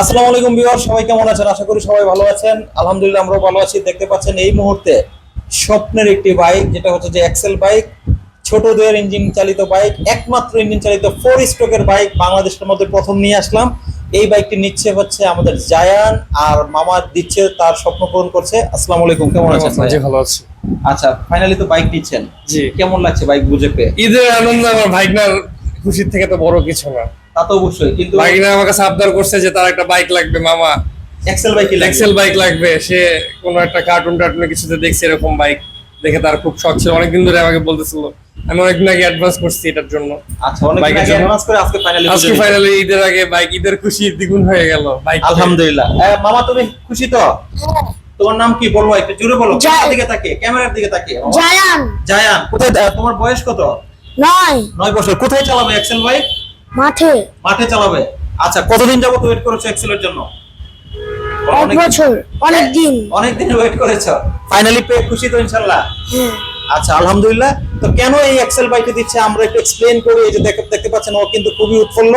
আসসালামু আলাইকুম বিওর সবাই কেমন আছেন? আশা করি সবাই ভালো আছেন। আলহামদুলিল্লাহ আমরাও ভালো আছি। দেখতে পাচ্ছেন এই মুহূর্তে স্বপ্নের একটি বাইক যেটা হচ্ছে যে এক্সেল বাইক ছোটদের ইঞ্জিন চালিত বাইক একমাত্র ইঞ্জিন চালিত ফোর স্ট্রোকের বাইক বাংলাদেশের মধ্যে প্রথম নিয়ে আসলাম। এই বাইকটি নিচ্ছে হচ্ছে আমাদের জায়ান আর মামা দিচ্ছে তার স্বপ্ন পূরণ করছে। আসসালামু আলাইকুম কেমন আছেন জি ভালো আছি। আচ্ছা ফাইনালি তো বাইক নিচ্ছেন। জি। কেমন লাগছে বাইক বুঝে পেয়ে? ঈদের আনন্দ আমার ভাইগনার খুশির থেকে তো বড় কিছু না। তা তো অবশ্যই কিন্তু ভাইগনা আমাকে আবদার করছে যে তার একটা বাইক লাগবে মামা। এক্সেল বাইক এক্সেল বাইক লাগবে। সে কোনো একটা কার্টুন টার্টুনে কিছুতে দেখছে এরকম বাইক দেখে তার খুব শখ ছিল। অনেকদিন ধরে আমাকে বলতেছিল আমি অনেকদিন আগে অ্যাডভান্স করছি এটার জন্য। আচ্ছা অনেক বাইকের জন্য? অ্যাডভান্স করে আজকে ফাইনালি আজকে ফাইনালি ঈদের আগে বাইক ঈদের খুশি দ্বিগুণ হয়ে গেল বাইক আলহামদুলিল্লাহ। মামা তুমি খুশি তো? তোমার নাম কি? বলব একটু জুড়ে বলো। ক্যামেরার দিকে তাকিয়ে? ক্যামেরার দিকে তাকিয়ে। জায়ান। জায়ান তোমার বয়স কত? নয়। নয় বছর। কোথায় চালাবে এক্সেল বাইক মাঠে। মাঠে চালাবে। আচ্ছা কতদিন যাবত ওয়েট করেছ এক্সেলের জন্য? এক অনেক- বছর অনেক দিন অনেক দিন ওয়েট করেছ। ফাইনালি পেয়ে খুশি তো ইনশাল্লাহ হ্যাঁ। আচ্ছা আলহামদুলিল্লাহ। তো কেন এই এক্সেল বাইকটা দিচ্ছে? আমরা একটু এক্সপ্লেন করি। এই যে দেখতে দেখতে পাচ্ছেন ও কিন্তু খুবই উৎফুল্ল।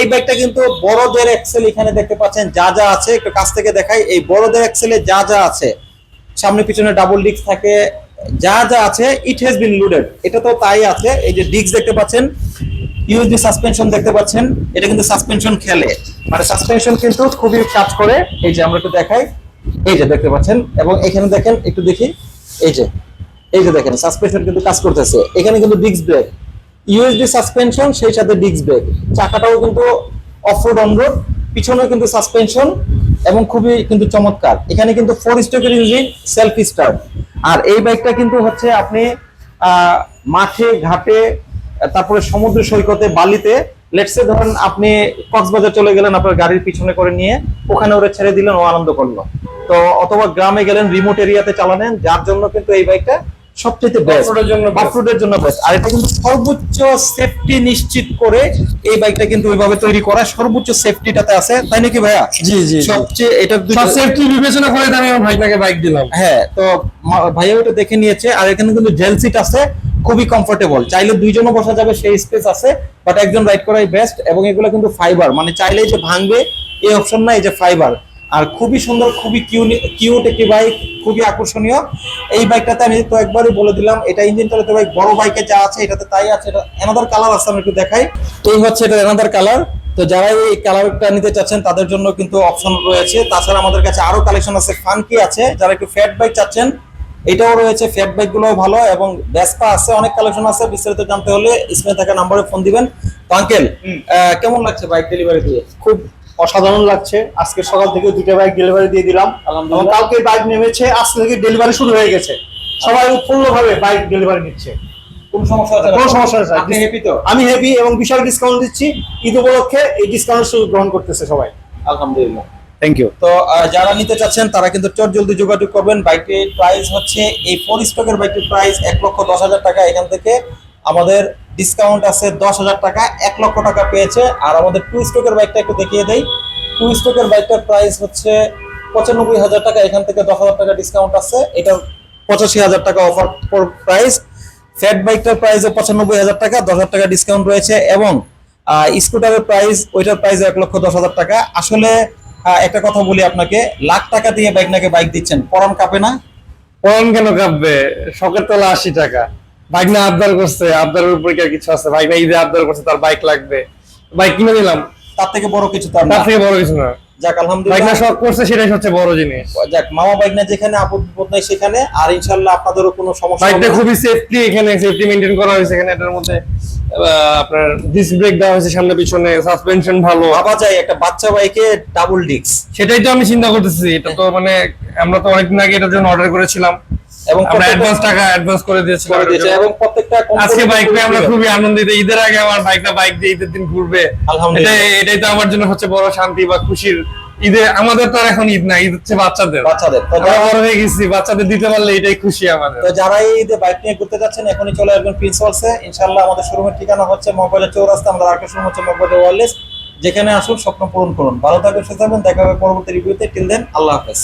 এই বাইকটা কিন্তু বড়দের এক্সেল এখানে দেখতে পাচ্ছেন যা যা আছে। একটু কাছ থেকে দেখাই। এই বড়দের এক্সেলে যা যা আছে সামনে পিছনে ডাবল ডিস্ক থাকে যা যা আছে ইট হ্যাজ বিন লোডেড এটা তো তাই আছে, এই যে ডিস্ক দেখতে পাচ্ছেন ইউএসডি সাসপেনশন দেখতে পাচ্ছেন, এটা কিন্তু সাসপেনশন খেলে। মানে সাসপেনশন কিন্তু খুবই কাজ করে, এই যে আমরা একটু দেখাই, এই যে দেখতে পাচ্ছেন, এবং এখানে দেখেন, একটু দেখি, এই যে এই যে দেখেন সাসপেনশন কিন্তু কাজ করতেছে। এখানে কিন্তু ডিস্ক ব্রেক ইউএসডি সাসপেনশন সেই সাথে ডিস্ক ব্রেক চাকাটাও কিন্তু অফ রোড অন রোড পিছনেও কিন্তু সাসপেনশন এবং খুবই কিন্তু চমৎকার। এখানে কিন্তু ফোর স্ট্রোকের ইঞ্জিন সেলফ স্টার্ট আর এই বাইকটা কিন্তু হচ্ছে আপনি মাঠে, ঘাটে, তারপরে সমুদ্র সৈকতে, বালিতে লেটসে ধরেন আপনি কক্সবাজার চলে গেলেন আপনার গাড়ির পিছনে করে নিয়ে, ওখানে ওরা ছেড়ে দিলেন, ও আনন্দ করল। তো অথবা গ্রামে গেলেন রিমোট এরিয়াতে চালানেন যার জন্য কিন্তু এই বাইকটা সবচেয়ে বেস্ট অফরোডের জন্য বেস্ট আর এটা কিন্তু সর্বোচ্চ সেফটি নিশ্চিত করে এই বাইকটা কিন্তু ওইভাবে তৈরি করা সর্বোচ্চ সেফটিটাতে আছে। তাই নাকি ভাইয়া? জি, জি। সবচেয়ে এটা দুটো- সেফটি বিবেচনা করে আমি আমার ভাইগনাকে বাইক দিলাম। হ্যাঁ তো ভাইয়া ওটা দেখে নিয়েছে। আর এখানে কিন্তু জেল সিট আছে খুবই কমফোর্টেবল চাইলে দুইজনও বসা যাবে সেই স্পেস আছে বাট একজন রাইড করাই বেস্ট এবং এগুলো কিন্তু ফাইবার মানে চাইলেই যে ভাঙবে এই অপশন না এই যে ফাইবার আর খুবই সুন্দর খুবই কিউট একটি বাইক খুবই আকর্ষণীয়। এই বাইকটাতে আমি তো একবারই বলে দিলাম এটা ইঞ্জিন চালিত বাইক বড় বাইকে যা আছে এটাতে তাই আছে এটা এনাদার কালার আছে আমি একটু দেখাই। তো এই হচ্ছে এটা এনাদার কালার তো যারা এই কালারটা নিতে চাচ্ছেন তাদের জন্য কিন্তু অপশন রয়েছে। তাছাড়া আমাদের কাছে আরও কালেকশন আছে ফানকি আছে। যারা একটু ফ্যাট বাইক চাচ্ছেন এটাও রয়েছে ফ্যাট বাইকগুলো ভালো এবং ভেসপা আছে অনেক কালেকশন আছে। বিস্তারিত জানতে হলে স্ক্রিনে থাকা নম্বরে ফোন দিবেন। তো আঙ্কেল কেমন লাগছে বাইক ডেলিভারি দিয়ে? খুব অসাধারণ লাগছে। আজকে সকাল থেকে দুটো বাইক ডেলিভারি দিয়ে দিলাম। এবং। কালকে বাইক নেমেছে আজকে থেকে ডেলিভারি শুরু হয়ে গেছে। সবাই উৎফুল্ল ভাবে বাইক ডেলিভারি নিচ্ছে। কোন সমস্যা আছে? কোনো সমস্যা আপনি হ্যাপি তো? আমি হেভি এবং বিশাল ডিসকাউন্ট দিচ্ছি। ঈদ উপলক্ষে এই ডিসকাউন্ট গ্রহণ করতেছে সবাই। আলহামদুলিল্লাহ। থ্যাংক ইউ তো যারা নিতে চাচ্ছেন তারা কিন্তু চট জলদি যোগাযোগ করবেন। বাইকটির প্রাইস হচ্ছে এই ফোর স্টকের বাইকটির প্রাইস এক লক্ষ দশ হাজার টাকা। এখান থেকে আমাদের ডিসকাউন্ট আছে দশ হাজার টাকা, এক লক্ষ টাকা পেয়েছে। আর আমাদের টু স্টকের বাইকটা একটু দেখিয়ে দেই। টু স্টকের বাইকটার প্রাইস হচ্ছে পঁচানব্বই হাজার টাকা। এখান থেকে দশ হাজার টাকা ডিসকাউন্ট আছে। এটা পঁচাশি হাজার টাকা অফার প্রাইস ফ্যাট বাইকটার প্রাইস পঁচানব্বই হাজার টাকা, দশ হাজার টাকা ডিসকাউন্ট রয়েছে এবং স্কুটারের প্রাইস ওইটার প্রাইস এক লক্ষ দশ হাজার টাকা। আসলে একটা কথা বলি আপনাকে। লাখ টাকা দিয়ে বাইক নাকি বাইক দিচ্ছেন? পরম কাপে না? পরন কেন কাঁপবে? শখের তোলা আশি টাকা। ভাইগনা আবদার করছে আবদারের উপরে কি আর কিছু আছে? ভাইগনা ঈদে আবদার করছে তার বাইক লাগবে। বাইক কিনে দিলাম তার থেকে বড় কিছু তার তার থেকে বড় কিছু না। যাক আলহামদুলিল্লাহ। শখ করছে সেটাই সবচেয়ে বড় জিনিস। যাক মামা বাইক না যেখানে আপদ বিপদ নাই সেখানে আর ইনশাল্লাহ আপনাদেরও কোনো সমস্যা বাইকটা খুবই সেফটি এখানে সেফটি মেনটেন করা হয়েছে এখানে এটার মধ্যে আপনার ডিস্ক ব্রেক দেওয়া হয়েছে সামনে পিছনে সাসপেনশন ভালো। ভাবা যায় একটা বাচ্চা বাইকে ডাবল ডিস্ক সেটাই তো আমি চিন্তা করতেছি এটা তো মানে আমরা তো অনেকদিন আগে এটার জন্য অর্ডার করেছিলাম। এবং আমরা অ্যাডভান্স টাকা অ্যাডভান্স করে দিয়েছিলাম এবং প্রত্যেকটা আজকে বাইক পেয়ে আমরা খুবই আনন্দিত। ঈদের আগে আমার বাইকটা বাইক দিয়ে ঈদের দিন ঘুরবে। আলহামদুলিল্লাহ। এটাই তো আমার জন্য হচ্ছে বড় শান্তি বা খুশির। ঈদে আমাদের তো এখন ঈদ না ঈদ হচ্ছে বাচ্চাদের। বাচ্চাদের। তো আমরা বড় হয়ে গেছি বাচ্চাদের দিতে পারলে এটাই খুশি আমাদের। তো যারা এই ঈদে বাইক নিয়ে ঘুরতে যাচ্ছেন এখনই চলে আসবেন প্রিন্সিপালসে ইনশাল্লাহ আমাদের শোরুমের ঠিকানা হচ্ছে মগবাজার চৌরাস্তা। আমাদের আরেকটা শোরুম হচ্ছে মগবাজার ওয়ারলেস যেখানে আসুন স্বপ্ন পূরণ করুন। ভালো থাকবেন সুস্থ থাকবেন। দেখা হবে পরবর্তী রিভিউতে টিল দেন আল্লাহ হাফেজ।